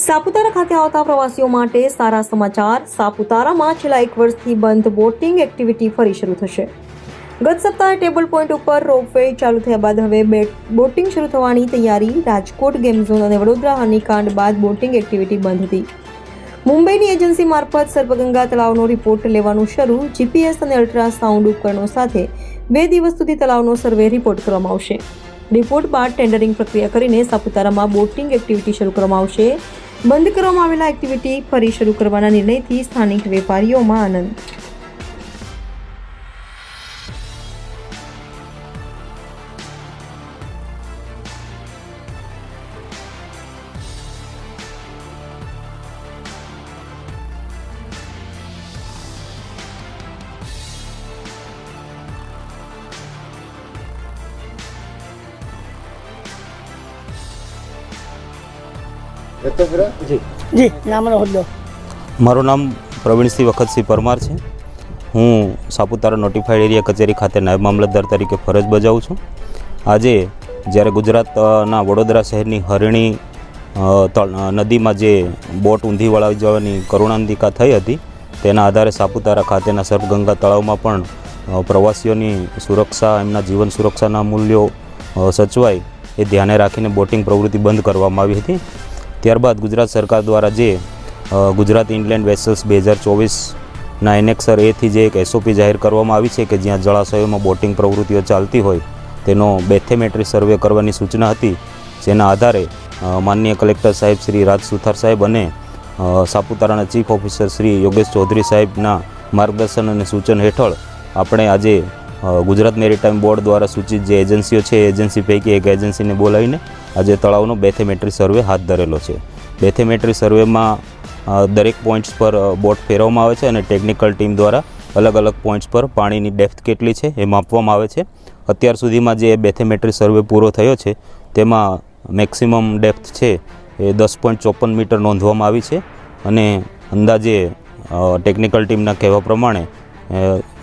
સાપુતારા ખાતે આવતા પ્રવાસીઓ માટે સારા સમાચાર. સાપુતારામાં છેલ્લા એક વર્ષથી બંધ બોટિંગ એક્ટિવિટી ફરી શરૂ થશે. ગત સપ્તાહે ટેબલ પોઈન્ટ ઉપર રોપવે ચાલુ થયા બાદ હવે બોટિંગ શરૂ થવાની તૈયારી. રાજકોટ ગેમ ઝોન અને વડોદરા હનીકાંડ બાદ બોટિંગ એક્ટિવિટી બંધ હતી. મુંબઈની એજન્સી મારફત સર્વગંગા તળાવનો રિપોર્ટ લેવાનું શરૂ. જીપીએસ અને અલ્ટ્રાસાઉન્ડ ઉપકરણો સાથે બે દિવસ સુધી તળાવનો સર્વે રિપોર્ટ કરવામાં આવશે. રિપોર્ટ બાદ ટેન્ડરિંગ પ્રક્રિયા કરીને સાપુતારામાં બોટિંગ એક્ટિવિટી શરૂ કરવામાં આવશે. બંધ કરવામાં આવેલા એક્ટિવિટી ફરી શરૂ કરવાના નિર્ણયથી સ્થાનિક વેપારીઓમાં આનંદ. જી. જી નામનો હોદ્દો. મારું નામ પ્રવીણસિંહ વખતસિંહ પરમાર છે. હું સાપુતારા નોટિફાઈડ એરિયા કચેરી ખાતે નાયબ મામલતદાર તરીકે ફરજ બજાવું છું. આજે જ્યારે ગુજરાતના વડોદરા શહેરની હરિણી નદીમાં જે બોટ ઊંધી વળાવી જવાની કરુણાંતિકા થઈ હતી તેના આધારે સાપુતારા ખાતેના સર્પગંગા તળાવમાં પણ પ્રવાસીઓની સુરક્ષા એમના જીવન સુરક્ષાના મૂલ્યો સચવાય એ ધ્યાને રાખીને બોટિંગ પ્રવૃત્તિ બંધ કરવામાં આવી હતી. ત્યારબાદ ગુજરાત સરકાર દ્વારા જે ગુજરાત ઇનલેન્ડ વેસલ્સ બે હજાર ચોવીસના એનેક્સર એથી જે એક એસઓપી જાહેર કરવામાં આવી છે કે જ્યાં જળાશયોમાં બોટિંગ પ્રવૃત્તિઓ ચાલતી હોય, તેનો બેથેમેટ્રી સર્વે કરવાની સૂચના હતી, જેના આધારે માનનીય કલેક્ટર સાહેબ શ્રી રાજ સુથાર સાહેબ અને સાપુતારાના ચીફ ઓફિસર શ્રી યોગેશ ચૌધરી સાહેબના માર્ગદર્શન અને સૂચન હેઠળ આપણે આજે ગુજરાત મેરીટાઈમ બોર્ડ દ્વારા સૂચિત જે એજન્સીઓ છે એજન્સી પૈકી એક એજન્સીને બોલાવીને આજે તળાવનો બેથેમેટ્રી સર્વે હાથ ધરેલો છે. બેથેમેટ્રી સર્વેમાં દરેક પોઈન્ટ્સ પર બોટ ફેરવવામાં આવે છે અને ટેકનિકલ ટીમ દ્વારા અલગ અલગ પોઈન્ટ્સ પર પાણીની ડેપ્થ કેટલી છે એ માપવામાં આવે છે. અત્યાર સુધીમાં જે બેથેમેટ્રી સર્વે પૂરો થયો છે, તેમાં મેક્સિમમ ડેપ્થ છે એ દસ પોઈન્ટ ચોપન મીટર નોંધવામાં આવી છે અને અંદાજે ટેકનિકલ ટીમના કહેવા પ્રમાણે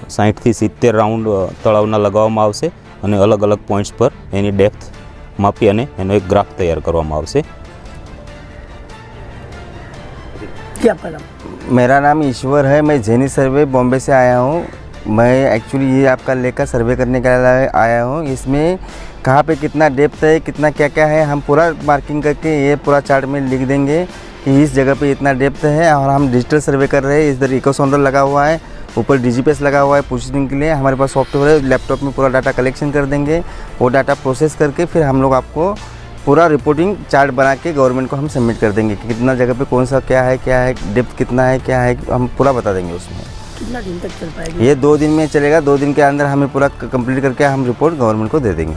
સાહીઠથી સિત્તેર રાઉન્ડ તળાવના લગાવવામાં આવશે અને અલગ અલગ પોઈન્ટ્સ પર એની ડેપ્થ માપી અને એનો એક ગ્રાફ તૈયાર કરવામાં આવશે जी आपका नाम मेरा नाम ईश्वर है मैं जैनी सर्वे बॉम्बे से आया हूँ मैं एक्चुअली ये आपका लेकर सर्वे करने के लिए आया हूँ इसमें कहाँ पे कितना डेप्थ है कितना क्या क्या है हम पूरा मार्किंग करके ये पूरा चार्ट में लिख देंगे कि इस जगह पे इतना डेप्थ है और हम डिजिटल सर्वे कर रहे हैं इधर इको सौंडर लगा हुआ है ऊपर डिजीपीएस लगा हुआ है पूछने के लिए। हमारे पास सॉफ्टवेयर है लैपटॉप में पूरा डाटा कलेक्शन कर देंगे। वो डाटा प्रोसेस करके फिर हम लोग आपको पूरा रिपोर्टिंग चार्ट बना के गवर्नमेंट को हम सबमिट कर देंगे कि कितना जगह पे कौन सा क्या है क्या है डेप्थ कितना है क्या है हम पूरा बता देंगे उसमें। कितना दिन तक चल पाएगी? ये दो दिन में चलेगा। दो दिन के अंदर हमें पूरा कंप्लीट करके हम रिपोर्ट गवर्नमेंट को दे देंगे।